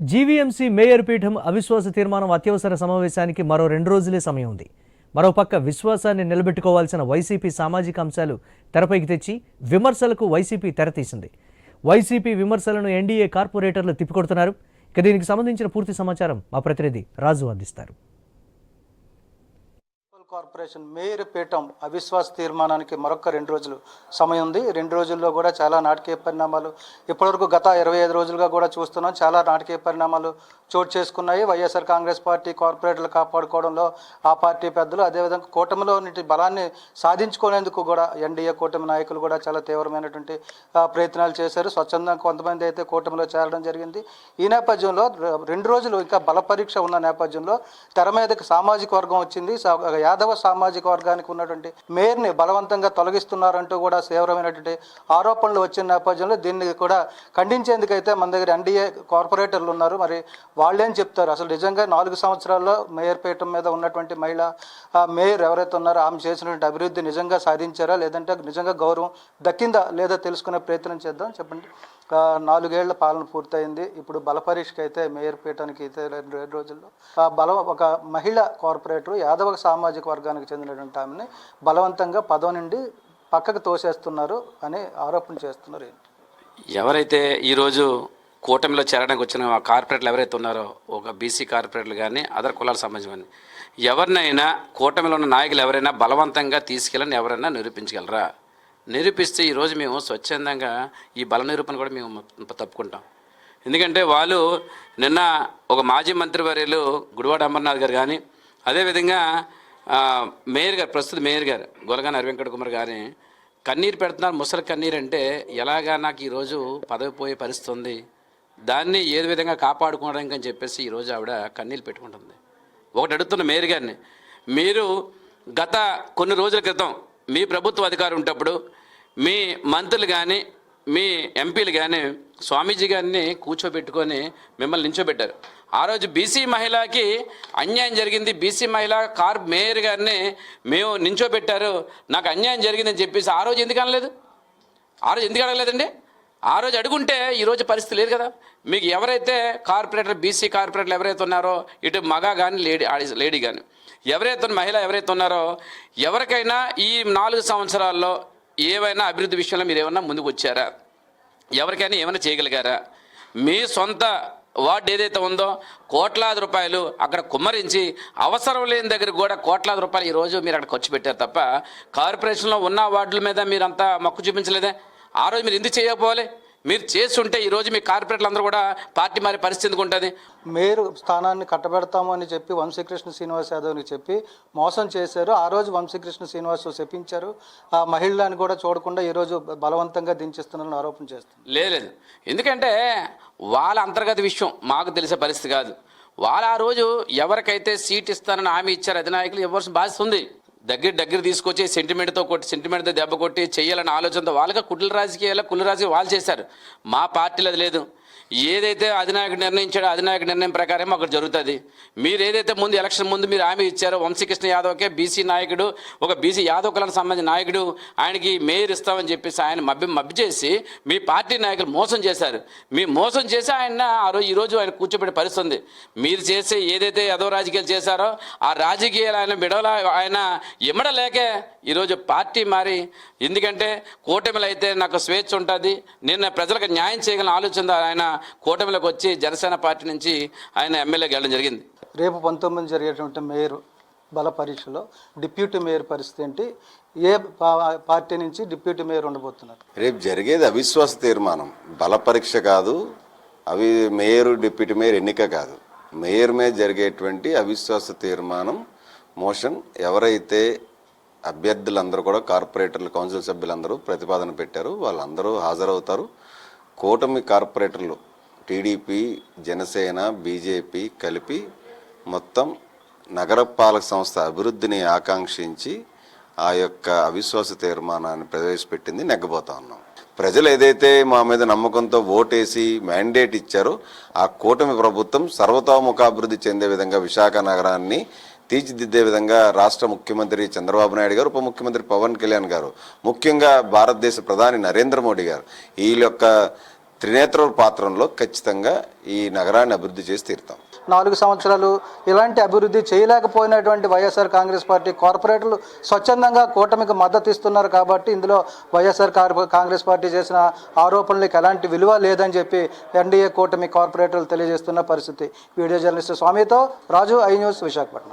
GVMC mayor పీఠం అవిశ్వాస తీర్మానం అత్యవసర సమావేశానికి మరో రెండు రోజులే సమయం ఉంది. మరోపక్క విశ్వాసాన్ని నిలబెట్టుకోవాల్సిన వైసీపీ సామాజిక అంశాలు తెరపైకి తెచ్చి విమర్శలకు వైసీపీ తెరతీసింది వైసీపీ విమర్శలను ఎన్డీఏ కార్పొరేటర్లు తిప్పికొడుతున్నారు. ఇక దీనికి సంబంధించిన పూర్తి సమాచారం మా ప్రతినిధి రాజు అందిస్తారు. కార్పొరేషన్ మేయర్ పీఠం అవిశ్వాస తీర్మానానికి మరొక రెండు రోజులు సమయం ఉంది. రెండు రోజుల్లో కూడా చాలా నాటకీయ పరిణామాలు ఇప్పటివరకు గత ఇరవై ఐదు రోజులుగా కూడా చూస్తున్నాం. చాలా నాటకీయ పరిణామాలు చోటు చేసుకున్నాయి. వైఎస్ఆర్ కాంగ్రెస్ పార్టీ కార్పొరేటర్లు కాపాడుకోవడంలో ఆ పార్టీ పెద్దలు అదేవిధంగా కూటమిలో బలాన్ని సాధించుకునేందుకు కూడా ఎన్డీఏ కూటమి నాయకులు కూడా చాలా తీవ్రమైనటువంటి ప్రయత్నాలు చేశారు. స్వచ్ఛందంగా కొంతమంది అయితే కూటమిలో చేరడం జరిగింది. ఈ నేపథ్యంలో రెండు రోజులు ఇంకా బల పరీక్ష ఉన్న నేపథ్యంలో తెర మీదకి సామాజిక వర్గం వచ్చింది. సా- యాదవ సామాజిక వర్గానికి ఉన్నటువంటి మేయర్ని బలవంతంగా తొలగిస్తున్నారంటూ కూడా తీవ్రమైనటువంటి ఆరోపణలు వచ్చిన నేపథ్యంలో దీన్ని కూడా ఖండించేందుకైతే మన దగ్గర ఎన్డీఏ కార్పొరేటర్లు ఉన్నారు. మరి వాళ్ళేం చెప్తారు? అసలు నిజంగా నాలుగు సంవత్సరాల్లో మేయర్ పీఠం మీద ఉన్నటువంటి మహిళ మేయర్ ఎవరైతే ఉన్నారో ఆమె చేసినటువంటి అభివృద్ధి నిజంగా సాధించారా? లేదంటే నిజంగా గౌరవం దక్కిందా లేదా తెలుసుకునే ప్రయత్నం చేద్దాం. చెప్పండి. నాలుగేళ్ళ పాలన పూర్తయింది. ఇప్పుడు బలపరీక్షకి అయితే మేయర్ పీఠానికి అయితే రెండు రెండు రోజుల్లో. ఆ బలం ఒక మహిళ కార్పొరేటర్ యాదవ సామాజిక వర్గానికి చెందినటువంటి ఆమెని బలవంతంగా పదవి నుండి పక్కకు తోసేస్తున్నారు అని ఆరోపణ చేస్తున్నారు ఏంటి? ఎవరైతే ఈరోజు కూటమిలో చేరడానికి వచ్చిన ఆ కార్పొరేట్లు ఎవరైతే ఉన్నారో ఒక బీసీ కార్పొరేట్లు కానీ అదర్ కులాలకు సంబంధించిన ఎవరినైనా కూటమిలో ఉన్న నాయకులు ఎవరైనా బలవంతంగా తీసుకెళ్ళని ఎవరైనా నిరూపించగలరా? నిరూపిస్తే ఈరోజు మేము స్వచ్ఛందంగా ఈ బల నిరూపణ కూడా మేము తప్పుకుంటాం. ఎందుకంటే వాళ్ళు నిన్న ఒక మాజీ మంత్రివర్యులు గుడివాడ అమర్నాథ్ గారు కానీ అదేవిధంగా మేయర్ గారు ప్రస్తుత మేయర్ గారు గొలగాన అరవింకట కుమార్ గారిని కన్నీరు పెడుతున్నారు. ముసలి కన్నీరు అంటే ఎలాగా నాకు ఈరోజు పదవి పోయే పరిస్థితి ఉంది. దాన్ని ఏ విధంగా కాపాడుకోవడానికి అని చెప్పేసి ఈరోజు ఆవిడ కన్నీళ్ళు పెట్టుకుంటుంది. ఒకటి అడుగుతున్న మేయర్ గారిని మీరు గత కొన్ని రోజుల క్రితం మీ ప్రభుత్వ అధికారం ఉంటప్పుడు మీ మంత్రులు కానీ మీ ఎంపీలు కానీ స్వామీజీ గారిని కూర్చోబెట్టుకొని మిమ్మల్ని నించోబెట్టారు. ఆ రోజు బీసీ మహిళకి అన్యాయం జరిగింది. బీసీ మహిళ కార్ మేయర్ గారిని మేము నించోబెట్టారు. నాకు అన్యాయం జరిగిందని చెప్పేసి ఆ రోజు ఎందుకు అనలేదు? ఆ రోజు ఎందుకు అడగలేదండి? ఆ రోజు అడుగుంటే ఈరోజు పరిస్థితి లేదు కదా. మీకు ఎవరైతే కార్పొరేటర్ బీసీ కార్పొరేటర్లు ఎవరైతే ఉన్నారో ఇటు మగ కానీ లేడీ ఆడి- లేడీ కానీ ఎవరైతే మహిళ ఎవరైతే ఉన్నారో ఎవరికైనా ఈ నాలుగు సంవత్సరాల్లో ఏవైనా అభివృద్ధి విషయంలో మీరు ఏమైనా ముందుకు వచ్చారా? ఎవరికైనా ఏమైనా చేయగలిగారా? మీ సొంత వార్డు ఏదైతే ఉందో కోట్లాది రూపాయలు అక్కడ కుమ్మరించి అవసరం లేని దగ్గర కూడా కోట్లాది రూపాయలు ఈరోజు మీరు అక్కడ ఖర్చు పెట్టారు తప్ప కార్పొరేషన్లో ఉన్న వార్డుల మీద మీరంతా మొక్కు చూపించలేదే? ఆ రోజు మీరు ఎందుకు చేయకపోవాలి? మీరు చేస్తుంటే ఈరోజు మీ కార్పొరేటర్లు అందరూ కూడా పార్టీ మారే పరిస్థితి ఎందుకు ఉంటుంది? మేయర్ స్థానాన్ని కట్టబెడతాము అని చెప్పి వంశీకృష్ణ శ్రీనివాస్ యాదవ్ని చెప్పి మోసం చేశారు. ఆ రోజు వంశీకృష్ణ శ్రీనివాస్ చెప్పించారు ఆ మహిళలను కూడా చూడకుండా ఈరోజు బలవంతంగా దించేస్తున్నారని ఆరోపణ చేస్తున్నారు. లేదు లేదు. ఎందుకంటే వాళ్ళ అంతర్గత విషయం మాకు తెలిసే పరిస్థితి కాదు. వాళ్ళ ఆ రోజు ఎవరికైతే సీట్ ఇస్తానని హామీ ఇచ్చారు అధినాయకులు ఇవ్వాల్సిన బాధ్యత ఉంది. దగ్గర దగ్గర తీసుకొచ్చి సెంటిమెంట్తో కొట్టి సెంటిమెంట్తో దెబ్బ కొట్టి చేయాలనే ఆలోచనతో వాళ్ళగా కుట్ల రాజకీయాల కుల రాజకీయం వాళ్ళు చేశారు. మా పార్టీలో అది లేదు. ఏదైతే అధినాయకుడు నిర్ణయించాడో అధినాయకుడు నిర్ణయం ప్రకారం అక్కడ జరుగుతుంది. మీరు ఏదైతే ముందు ఎలక్షన్ ముందు మీరు హామీ ఇచ్చారో వంశీకృష్ణ యాదవ్కే బీసీ నాయకుడు ఒక బీసీ యాదవ్ కులానికి సంబంధించిన నాయకుడు ఆయనకి మేయర్ ఇస్తామని చెప్పేసి ఆయన మభ్య మభ్య చేసి మీ పార్టీ నాయకులు మోసం చేశారు. మీ మోసం చేసి ఆయన ఆ రోజు ఈరోజు ఆయన కూర్చోబెట్టే పరిస్థితి ఉంది మీరు చేసే ఏదైతే యాదవ రాజకీయాలు చేశారో ఆ రాజకీయాలు ఆయన విడవల ఆయన ఇమ్మడలేకే ఈరోజు పార్టీ మారి ఎందుకంటే కూటమిలో అయితే నాకు స్వేచ్ఛ ఉంటుంది. నేను ప్రజలకు న్యాయం చేయగల ఆలోచన ఆయన కూటమిలోకి వచ్చి జనసేన పార్టీ నుంచి ఆయన ఎమ్మెల్యేకి వెళ్ళడం జరిగింది. రేపు పంతొమ్మిది జరిగేటువంటి మేయర్ బల పరీక్షలో డిప్యూటీ మేయర్ పరిస్థితి ఏంటి? ఏ పార్టీ నుంచి డిప్యూటీ మేయర్ ఉండబోతున్నారు? రేపు జరిగేది అవిశ్వాస తీర్మానం. బల పరీక్ష కాదు అవి మేయర్ డిప్యూటీ మేయర్ ఎన్నిక కాదు. మేయర్ మీద జరిగేటువంటి అవిశ్వాస తీర్మానం మోషన్ ఎవరైతే అభ్యర్థులందరూ కూడా కార్పొరేటర్లు కౌన్సిల్ సభ్యులందరూ ప్రతిపాదన పెట్టారు వాళ్ళందరూ హాజరవుతారు. కూటమి కార్పొరేటర్లు టీడీపీ జనసేన బీజేపీ కలిపి మొత్తం నగరపాలక సంస్థ అభివృద్ధిని ఆకాంక్షించి ఆ యొక్క అవిశ్వాస తీర్మానాన్ని ప్రవేశపెట్టింది నెగ్గబోతా ఉన్నాం. ప్రజలు ఏదైతే మా మీద నమ్మకంతో ఓటేసి మ్యాండేట్ ఇచ్చారో ఆ కూటమి ప్రభుత్వం సర్వతోముఖాభివృద్ధి చెందే విధంగా విశాఖ నగరాన్ని తీర్చిదిద్దే విధంగా రాష్ట్ర ముఖ్యమంత్రి చంద్రబాబు నాయుడు గారు ఉప ముఖ్యమంత్రి పవన్ కళ్యాణ్ గారు ముఖ్యంగా భారతదేశ ప్రధాని నరేంద్ర మోడీ గారు ఈ యొక్క త్రినేత్రుల పాత్రంలో ఖచ్చితంగా ఈ నగరాన్ని అభివృద్ధి చేసి తీరుతాం. నాలుగు సంవత్సరాలు ఇలాంటి అభివృద్ధి చేయలేకపోయినటువంటి వైఎస్ఆర్ కాంగ్రెస్ పార్టీ కార్పొరేటర్లు స్వచ్ఛందంగా కూటమికి మద్దతు ఇస్తున్నారు కాబట్టి ఇందులో వైఎస్ఆర్ కాంగ్రెస్ పార్టీ చేసిన ఆరోపణలకు ఎలాంటి విలువ లేదని చెప్పి ఎన్డీఏ కూటమి కార్పొరేటర్లు తెలియజేస్తున్న పరిస్థితి. వీడియో జర్నలిస్ట్ స్వామితో రాజు ఐ న్యూస్ విశాఖపట్నం.